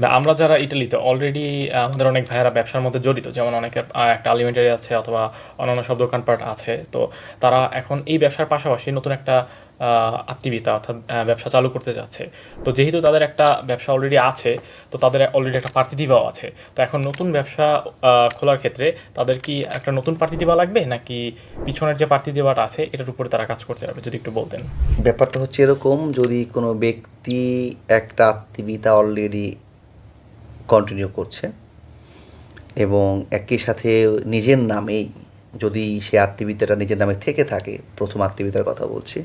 বা আমরা যারা ইটালিতে অলরেডি আমাদের অনেক ভাইয়েরা ব্যবসার মধ্যে জড়িত, যেমন অনেকের একটা আলিমেন্টারি আছে অথবা অন্যান্য সব দোকানপাট আছে, তো তারা এখন এই ব্যবসার পাশাপাশি নতুন একটা আত্মীয়তা অর্থাৎ ব্যবসা চালু করতে যাচ্ছে। তো যেহেতু তাদের একটা ব্যবসা অলরেডি আছে, তো তাদের অলরেডি একটা পার্টি দিবাও আছে, তো এখন নতুন ব্যবসা খোলার ক্ষেত্রে তাদের কি একটা নতুন পার্টি দিবা লাগবে, নাকি পিছনের যে পার্টি দেওয়াটা আছে, এটার উপরে তারা কাজ করতে পারবে যদি একটু বলতেন? ব্যাপারটা হচ্ছে এরকম, যদি কোনো ব্যক্তি একটা আত্মীয়তা অলরেডি কন্টিনিউ করছে। এবং একই সাথে নিজের নামেই যদি সে আত্মীয়তাটা নিজের নামে থেকে থাকে প্রথম আত্মীয়তার কথা বলছি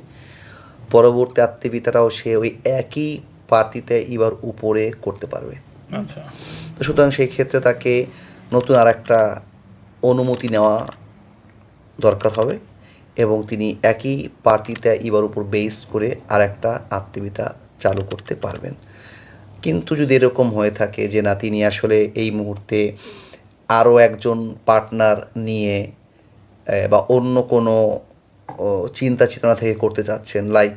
পরবর্তী আত্মীয়তাটাও সে ওই একই পার্টিতে এবার উপরে করতে পারবে। আচ্ছা। তো সুতরাং সেই ক্ষেত্রে তাকে নতুন আর একটা অনুমতি নেওয়া দরকার হবে এবং তিনি একই পার্টিতে এবার উপর বেস করে আর একটা আত্মীয়তা চালু করতে পারবেন। কিন্তু যদি এরকম হয়ে থাকে যে না, তিনি আসলে এই মুহূর্তে আরও একজন পার্টনার নিয়ে বা অন্য কোনো চিন্তা চেতনা থেকে করতে চাচ্ছেন লাইক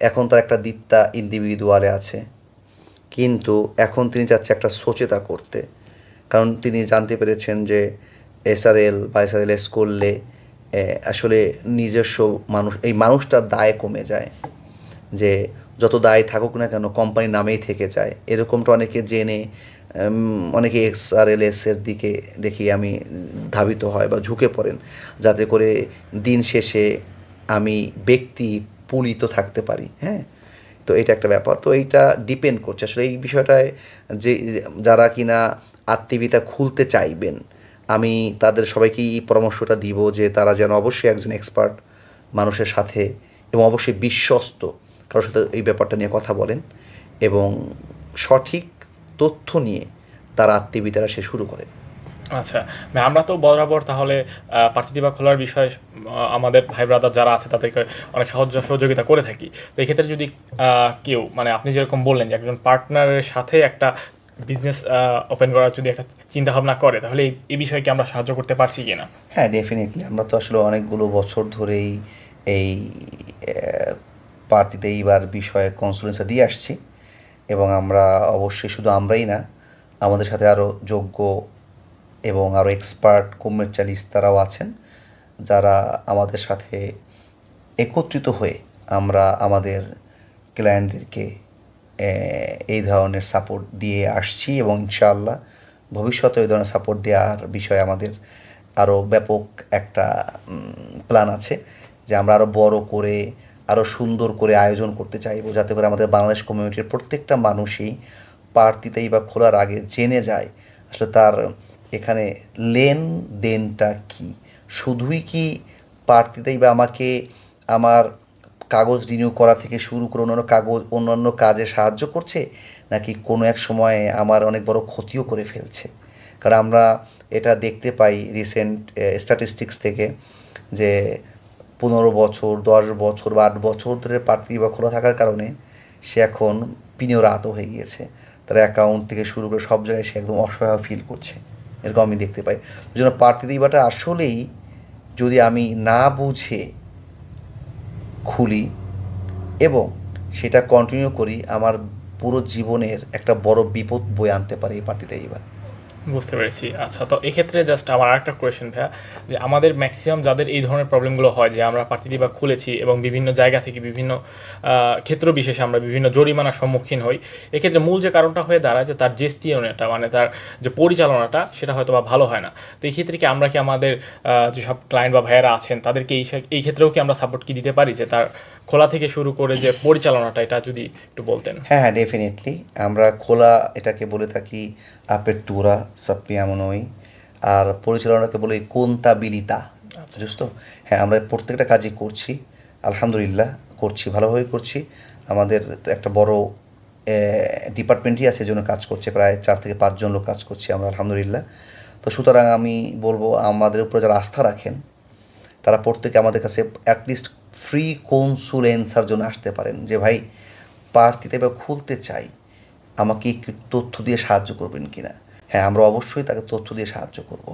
এখন তার একটা দিত্তা ইন্ডিভিজুয়ালে আছে, কিন্তু এখন তিনি চাচ্ছে একটা সোচেতা করতে। কারণ তিনি জানতে পেরেছেন যে এসআরএল বা এসআরএল এস করলে আসলে নিজস্ব মানুষ, এই মানুষটার দায় কমে যায়। যে যত দায় থাকুক না কেন কোম্পানির নামেই থেকে যায়। এরকমটা অনেকে জেনে অনেকে এক্সআরএলএস এর দিকে দেখি আমি ধাবিত হয় বা ঝুঁকে পড়েন। যাতে করে দিন শেষে আমি ব্যক্তি পুলিত থাকতে পারি হ্যাঁ? তো এটা একটা ব্যাপার। তো এইটা ডিপেন্ড করছে। আসলে এই বিষয়টায় যে, যারা কিনা আত্মীয়তা খুলতে চাইবেন, আমি তাদের সবাইকেই পরামর্শটা দিব যে তারা যেন অবশ্যই একজন এক্সপার্ট মানুষের সাথে এবং অবশ্যই বিশ্বস্ত কারোর সাথে এই ব্যাপারটা নিয়ে কথা বলেন এবং সঠিক তথ্য নিয়ে তারা আত্মীয়তারা সে শুরু করেন। আচ্ছা আমরা তো বরাবর তাহলে প্রার্থী দিবা খোলার বিষয়ে আমাদের ভাই ব্রাদার যারা আছে তাদেরকে অনেক সহজ সহযোগিতা করে থাকি। তো এই ক্ষেত্রে যদি কেউ মানে আপনি যেরকম বললেন যে একজন পার্টনারের সাথে একটা বিজনেস ওপেন করার যদি একটা চিন্তা ভাবনা করে তাহলে এই- এই বিষয়ে কি আমরা সাহায্য করতে পারছি কিনা? হ্যাঁ ডেফিনেটলি আমরা তো আসলে অনেকগুলো বছর ধরেই এই পার্টিতে এইবার বিষয়ে কনসুলেন্সা দিয়ে আসছি এবং আমরা অবশ্যই শুধু আমরাই না, আমাদের সাথে আরও যোগ্য এবং আরও এক্সপার্ট কমার্শিয়ালিস্ট তারাও আছেন, যারা আমাদের সাথে একত্রিত হয়ে আমরা আমাদের ক্লায়েন্টদেরকে এই ধরনের সাপোর্ট দিয়ে আসছি এবং ইনশাআল্লাহ ভবিষ্যতে ওই ধরনের সাপোর্ট দেওয়ার বিষয়ে আমাদের আরও ব্যাপক একটা প্ল্যান আছে যে আমরা আরও বড় করে আরও সুন্দর করে আয়োজন করতে চাইব, যাতে করে আমাদের বাংলাদেশ কমিউনিটির প্রত্যেকটা মানুষই পার্টিতেই বা খোলার আগে জেনে যায় আসলে তার এখানে লেনদেনটা কি। শুধুই কি পার্টিতেই বা আমাকে আমার কাগজ রিনিউ করা থেকে শুরু করে অন্যান্য কাগজ, অন্যান্য কাজে সাহায্য করছে, নাকি কোনো এক সময়ে আমার অনেক বড় ক্ষতিও করে ফেলছে? কারণ আমরা এটা দেখতে পাই রিসেন্ট স্ট্যাটিস্টিক্স থেকে যে পনেরো বছর, দশ বছর বা আট বছর ধরে প্রার্থী বা খোলা থাকার কারণে সে এখন পিনিয়র আহত হয়ে গিয়েছে। তার অ্যাকাউন্ট থেকে শুরু করে সব জায়গায় সে একদম অসহায় ফিল করছে। এরকম আমি দেখতে পাই। জন্য প্রার্থী দিবাটা আসলেই যদি আমি না বুঝে খুলি এবং সেটা কন্টিনিউ করি, আমার পুরো জীবনের একটা বড় বিপদ বয়ে আনতে পারে এই পার্টিতে এইবার বুঝতে পেরেছি। আচ্ছা তো এক্ষেত্রে জাস্ট আমার আরেকটা কোয়েশ্চেন ভাইয়া, যে আমাদের ম্যাক্সিমাম যাদের এই ধরনের প্রবলেমগুলো হয়, যে আমরা প্রার্থী বা খুলেছি এবং বিভিন্ন জায়গা থেকে বিভিন্ন ক্ষেত্র বিশেষে আমরা বিভিন্ন জরিমানার সম্মুখীন হই, এক্ষেত্রে মূল যে কারণটা হয়ে দাঁড়ায় যে তার জেস্তিয়নটা মানে তার যে পরিচালনাটা, সেটা হয়তো বা ভালো হয় না। তো এই ক্ষেত্রে কি আমরা কি আমাদের যেসব ক্লায়েন্ট বা ভাইয়েরা আছেন, তাদেরকে এই এই ক্ষেত্রেও কি আমরা সাপোর্ট কি দিতে পারি যে তার খোলা থেকে শুরু করে যে পরিচালনাটা এটা যদি একটু বলতেন। হ্যাঁ হ্যাঁ ডেফিনেটলি আমরা খোলা এটাকে বলে থাকি আপারতুরা সাপিয়ামনই আর পরিচালনাকে বলে কোন্তাবিলিতা। বুঝছ তো? হ্যাঁ আমরা প্রত্যেকটা কাজই করছি আলহামদুলিল্লাহ করছি ভালোভাবে করছি। আমাদের তো একটা বড় ডিপার্টমেন্টই আছে জন্য কাজ করছে প্রায় চার থেকে পাঁচজন লোক কাজ করছি আমরা আলহামদুলিল্লাহ। তো সুতরাং আমি বলব আমাদের উপরে যারা আস্থা রাখেন তারা প্রত্যেকে আমাদের কাছে অ্যাটলিস্ট ফ্রি কনসুলেন্সার জন্য আসতে পারেন যে, ভাই প্রার্থীতে এবার খুলতে চাই, আমাকে একটু তথ্য দিয়ে সাহায্য করবেন কিনা? হ্যাঁ আমরা অবশ্যই তাকে তথ্য দিয়ে সাহায্য করব।